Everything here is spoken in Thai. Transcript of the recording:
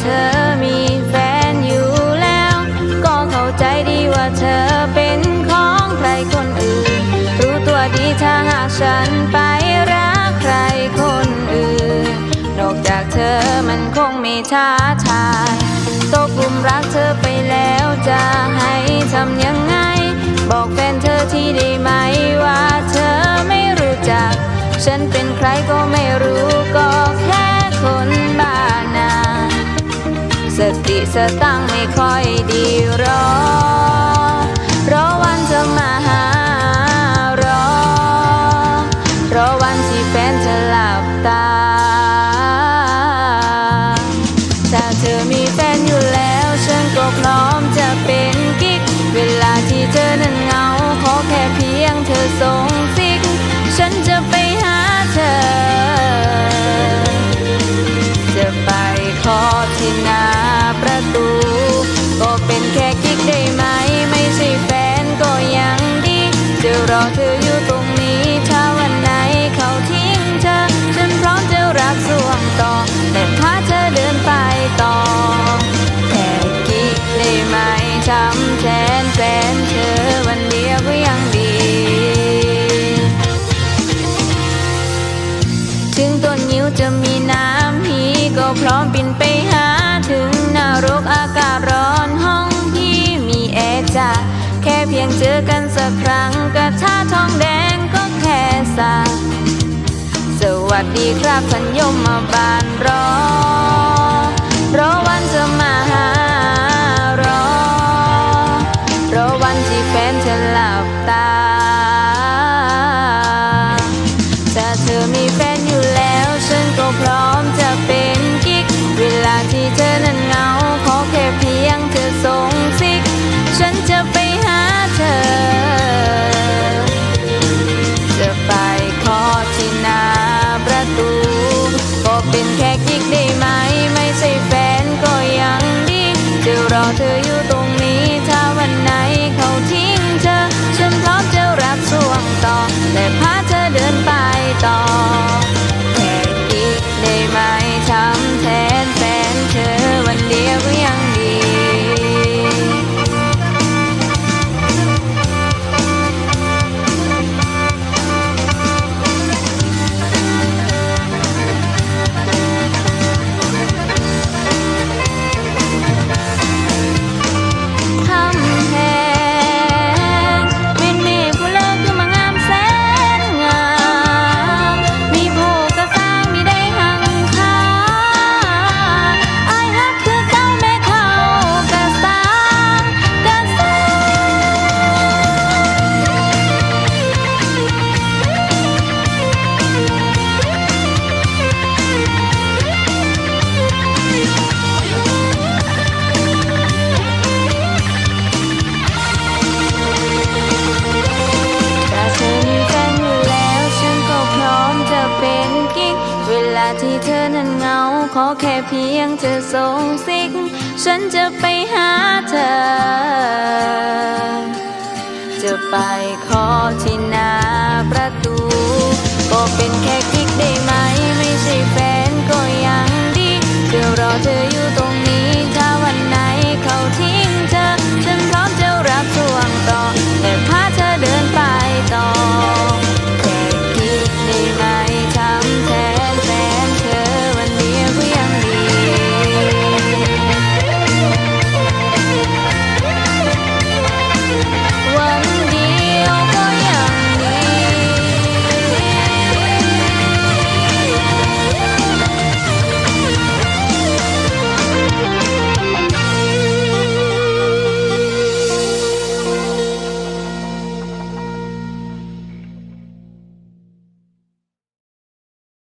เธอมีแฟนอยู่แล้ว ก็เข้าใจดีว่าเธอเป็นของใครคนอื่น รู้ตัวดีถ้าหากฉันไปรักใครคนอื่น นอกจากเธอมันคงไม่ท้าทายตกลุมรักเธอไปแล้วจะให้ทำยังไง บอกแฟนเธอที่ได้ไหมว่าเธอไม่รู้จัก ฉันเป็นใครก็ไม่รู้ สตังไม่ค่อยดีรอ รอวันจะมาหารอ รอวันที่แฟนจะหลับตา ถ้าเธอมีแฟนอยู่แล้วฉันก็พร้อมจะเป็นกิ๊ก เวลาที่เธอนั้นเหงาขอแค่เพียงเธอส่ง อเธออยู่ตรงนี้ ถ้าวันไหนเขาทิ้งเธอ ฉันพร้อมจะรักสวงต่อ แต่พาเธอเดินไปต่อแค่กิ๊กได้ไหมทำแทนแฟนเธอวันเดียวก็ยังดี ถึงต้นนิ้วจะมีน้ำพีก็พร้อมบินไปหาถึงนรกอากาศร้อน แค่เพียงเจอกันสักครั้งกระทาทองแดงก็แค่สาสวัสดีครับพันยมมาบานรอง เป็นแค่ ขอแค่เพียงเธอส่งสิกฉันจะไปหาเธอ จะไปขอที่